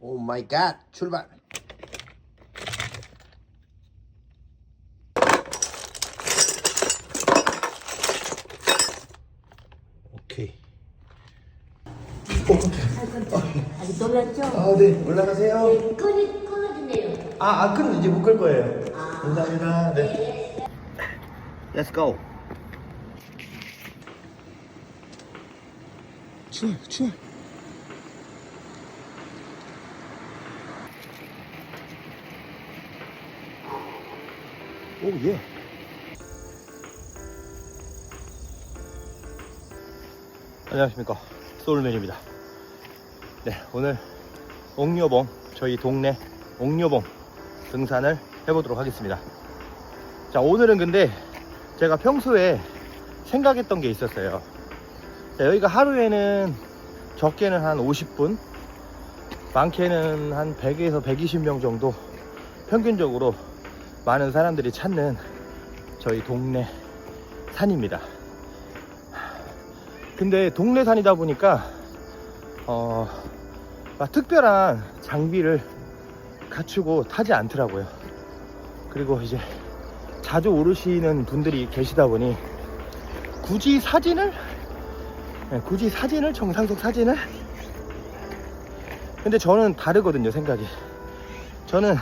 오 마이 갓 출발. 오케이. 아직 놀랐죠? 아네. 올라가세요. 네, 꺼내, 꺼내주네요. 아, 아 그럼 이제 못끌 거예요. 감사합니다. 네. Let's go. 추워 추워 오 예. 안녕하십니까. 소울맨입니다. 네 오늘 옥녀봉 저희 동네 옥녀봉 등산을 해보도록 하겠습니다. 자 오늘은 근데 제가 평소에 생각했던 게 있었어요. 자, 여기가 하루에는 적게는 한 50분 많게는 한 100에서 120명 정도 평균적으로 많은 사람들이 찾는 저희 동네 산입니다. 근데 동네 산이다 보니까 어, 막 특별한 장비를 갖추고 타지 않더라고요. 그리고 이제 자주 오르시는 분들이 계시다 보니 굳이 사진을? 네, 굳이 사진을? 정상석 사진을? 근데 저는 다르거든요 생각이. 저는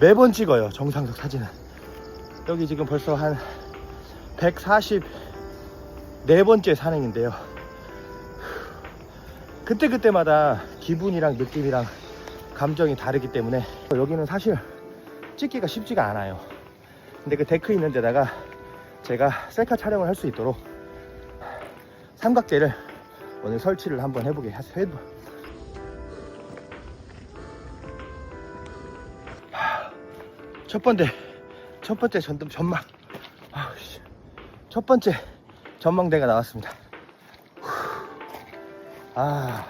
매번 찍어요 정상석 사진은. 여기 지금 벌써 한 144번째 산행인데요. 그때그때마다 기분이랑 느낌이랑 감정이 다르기 때문에 여기는 사실 찍기가 쉽지가 않아요. 근데 그 데크 있는 데다가 제가 셀카 촬영을 할 수 있도록 삼각대를 오늘 설치를 한번 해보게 하- 해보 첫 번째 첫 번째 전, 전망 아우, 씨. 첫 번째 전망대가 나왔습니다 후. 아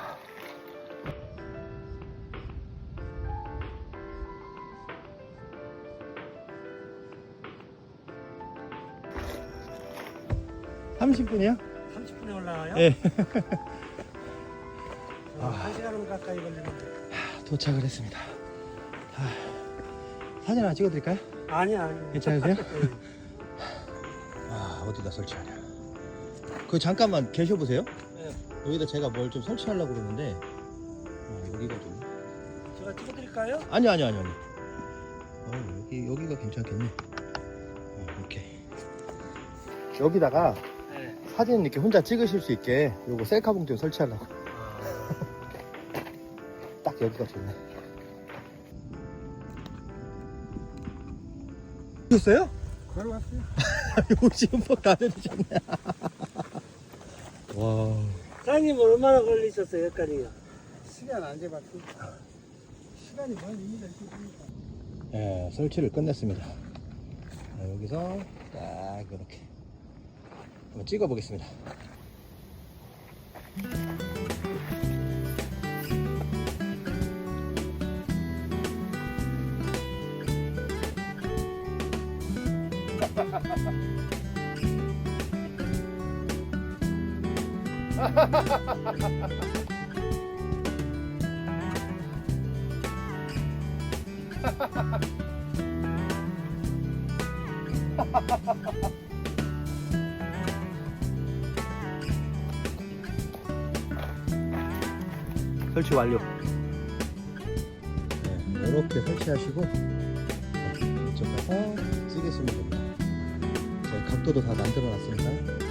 30분이요? 30분에 올라와요? 예. 어, 한 시간은 가까이 걸리는데. 도착을 했습니다. 아, 사진 하나 찍어드릴까요? 아니 아니. 괜찮으세요? 아, 어디다 설치하냐. 그 잠깐만 계셔보세요. 네. 여기다 제가 뭘 좀 설치하려고 그러는데, 아, 여기가 좀. 제가 찍어드릴까요? 아니, 아니, 아니, 아니. 어, 여기, 여기가 괜찮겠네. 어, 이렇게. 여기다가 네. 사진 이렇게 혼자 찍으실 수 있게 요거 셀카 봉투 설치하려고. 딱 여기가 좋네. 보셨어요? 걸어왔어요. 지금 뭐다 내리셨네. 와. 사장님 얼마나 걸리셨어요 여기까지요? 시간 안 재봤고 시간이 걸립니다 이렇게 예, 설치를 끝냈습니다. 자, 여기서 딱 이렇게 한번 찍어 보겠습니다. 설치 완료. 네, 이렇게 설치하시고 네, 이쪽 가서 쓰겠으면 됩니다. 각도도 다 만들어 놨으니까